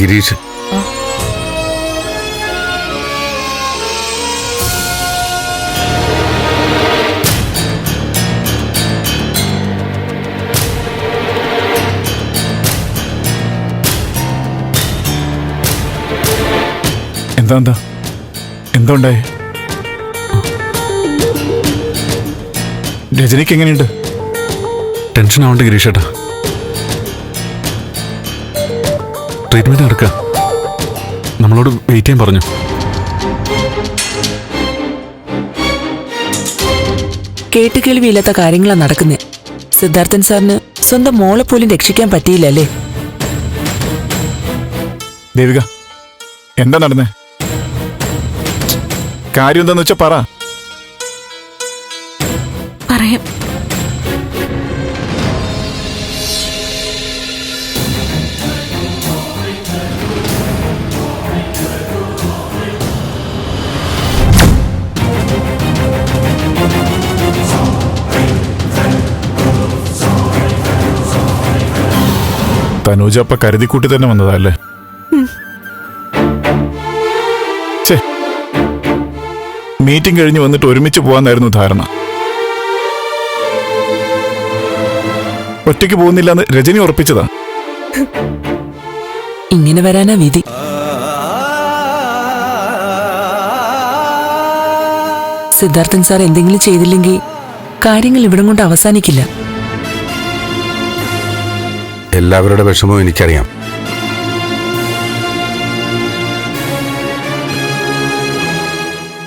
ഗിരീഷ്. എന്താ എന്താ? എന്താ ഉണ്ടായേ? രജനിക്ക് എങ്ങനെയുണ്ട്? ടെൻഷൻ ആവണ്ട ഗിരീഷ് ട്രീറ്റ്മെന്റ് നടക്കുക നമ്മളോട് വെയിറ്റ് ചെയ്യാൻ പറഞ്ഞു. കേട്ട് കേൾവിയില്ലാത്ത കാര്യങ്ങളാണ് നടക്കുന്നത് സിദ്ധാർത്ഥൻ സാറിന് സ്വന്തം മോളെ പോലും രക്ഷിക്കാൻ പറ്റിയില്ല അല്ലേ ദേവിക എന്താ നടന്നേ? കാര്യം എന്താന്ന് വെച്ചാ പറ. പറയാം. തനൂജ അപ്പ കരുതിക്കൂട്ടി തന്നെ വന്നതാ അല്ലേ? മീറ്റിംഗ് കഴിഞ്ഞ് വന്നിട്ട് ഒരുമിച്ച് പോവാന്നായിരുന്നു ധാരണ. ഒറ്റയ്ക്ക് പോകുന്നില്ല എന്ന് രജനി ഉറപ്പിച്ചതാ. ഇങ്ങനെ വരാനാ വിധി. സിദ്ധാർത്ഥൻ സാർ എന്തെങ്കിലും ചെയ്തില്ലെങ്കിൽ കാര്യങ്ങൾ ഇവിടം കൊണ്ട് അവസാനിക്കില്ല. എല്ലാവരുടെ വിഷമവും എനിക്കറിയാം.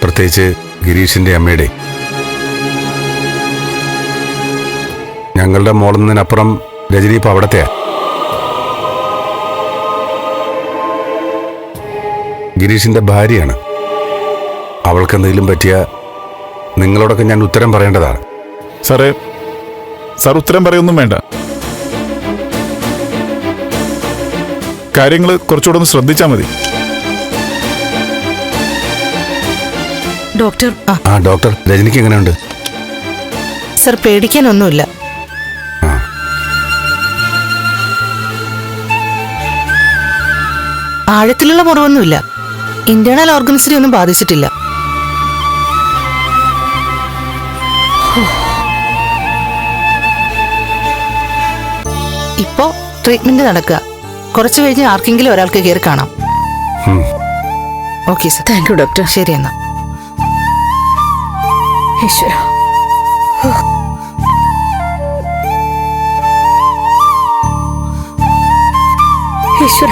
പ്രത്യേകിച്ച് ഗിരീഷിന്റെ അമ്മയുടെ. ഞങ്ങളുടെ മോളുന്നതിനപ്പുറം രജനി ഇപ്പൊ അവിടത്തെയാ? ഗിരീഷിന്റെ ഭാര്യയാണ്. അവൾക്ക് എന്തെങ്കിലും പറ്റിയ നിങ്ങളോടൊക്കെ ഞാൻ ഉത്തരം പറയേണ്ടതാണ്. സാറേ സാർ ഉത്തരം പറയൊന്നും വേണ്ട. കാര്യങ്ങൾ കുറച്ചുകൂടെ ഒന്ന് ശ്രദ്ധിച്ചാൽ മതി. ഡോക്ടർ ആ ഡോക്ടർ രജനിക്ക് എങ്ങനെയുണ്ട്? സർ പേടിക്കാനൊന്നുമില്ല. ആ. ആഴത്തിലുള്ള മുറിവൊന്നുമില്ല. ഇന്റേണൽ ഓർഗൻസിനെ ഒന്നും ബാധിച്ചിട്ടില്ല. ഇപ്പോ ട്രീറ്റ്മെന്റ് നടക്കുക. കുറച്ചു കഴിഞ്ഞ് ആർക്കെങ്കിലും ഒരാൾക്ക് കയറി കാണാം. Okay sir thank you doctor ശരി എന്നാ. ഈശ്വര ഈശ്വര